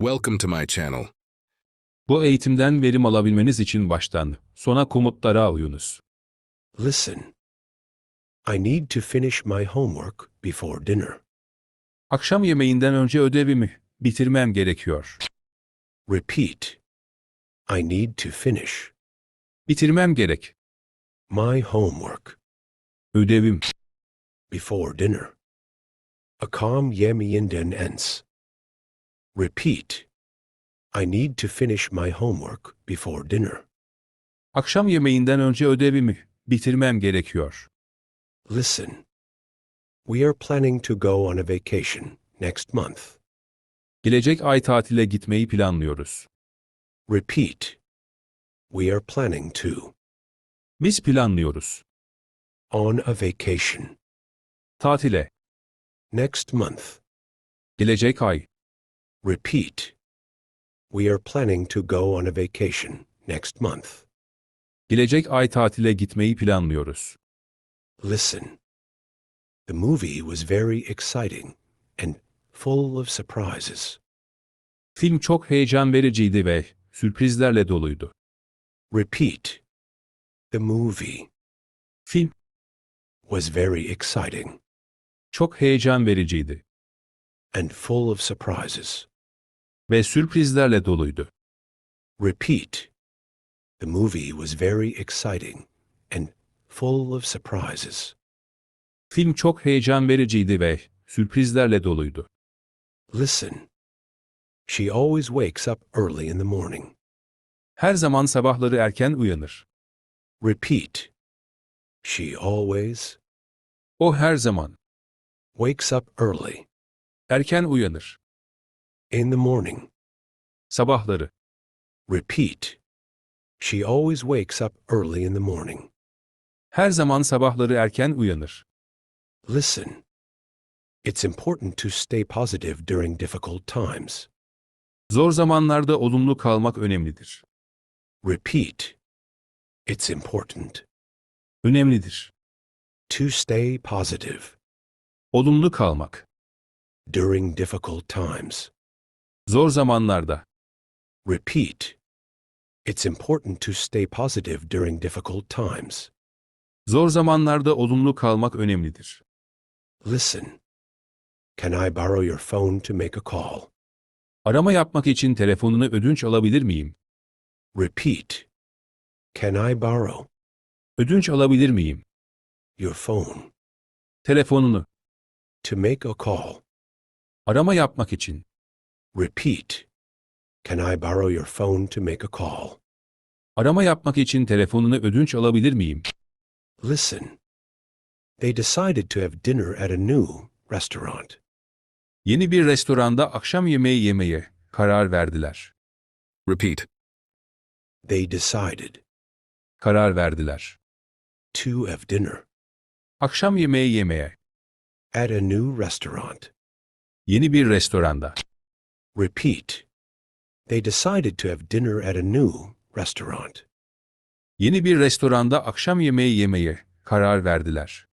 Welcome to my channel. Bu eğitimden verim alabilmeniz için baştan sona komutlara uyunuz. Listen. I need to finish my homework before dinner. Akşam yemeğinden önce ödevimi bitirmem gerekiyor. Repeat. I need to finish Bitirmem gerek. my homework Ödevim. before dinner. Akam yemiyinden ens. Repeat. I need to finish my homework before dinner. Akşam yemeğinden önce ödevimi bitirmem gerekiyor. Listen. We are planning to go on a vacation next month. Gelecek ay tatile gitmeyi planlıyoruz. Repeat. We are planning to Biz planlıyoruz. on a vacation Tatile. next month. Gelecek ay. Repeat. We are planning to go on a vacation next month. Gelecek ay tatile gitmeyi planlıyoruz. Listen. The movie was very exciting and full of surprises. Film çok heyecan vericiydi ve sürprizlerle doluydu. Repeat. The movie Film was very exciting çok heyecan vericiydi and full of surprises. Ve sürprizlerle doluydu. Repeat. The movie was very exciting and full of surprises. Film çok heyecan vericiydi ve sürprizlerle doluydu. Listen. She always wakes up early in the morning. Her zaman sabahları erken uyanır. Repeat. She always O her zaman wakes up early erken uyanır. İn the morning. Sabahları Repeat. She always wakes up early in the morning. her zaman sabahları erken uyanır. Listen. It's important to stay positive during difficult times. Zor zamanlarda olumlu kalmak önemlidir. Repeat. It's important Önemlidir. to stay positive Olumlu kalmak. during difficult times. Zor zamanlarda. Repeat. It's important to stay positive during difficult times. Zor zamanlarda olumlu kalmak önemlidir. Listen. Can I borrow your phone to make a call? Arama yapmak için telefonunu ödünç alabilir miyim? Repeat. Can I borrow Ödünç alabilir miyim? your phone Telefonunu. to make a call? Arama yapmak için. Repeat. Can I borrow your phone to make a call? Arama yapmak için telefonunu ödünç alabilir miyim? Listen. They decided to have dinner at a new restaurant. Yeni bir restoranda akşam yemeği yemeye karar verdiler. Repeat. They decided Karar verdiler. to have dinner Akşam yemeği yemeye at a new restaurant. yeni bir restoranda. Repeat. They decided to have dinner at a new restaurant. Yeni bir restoranda akşam yemeği yemeye karar verdiler.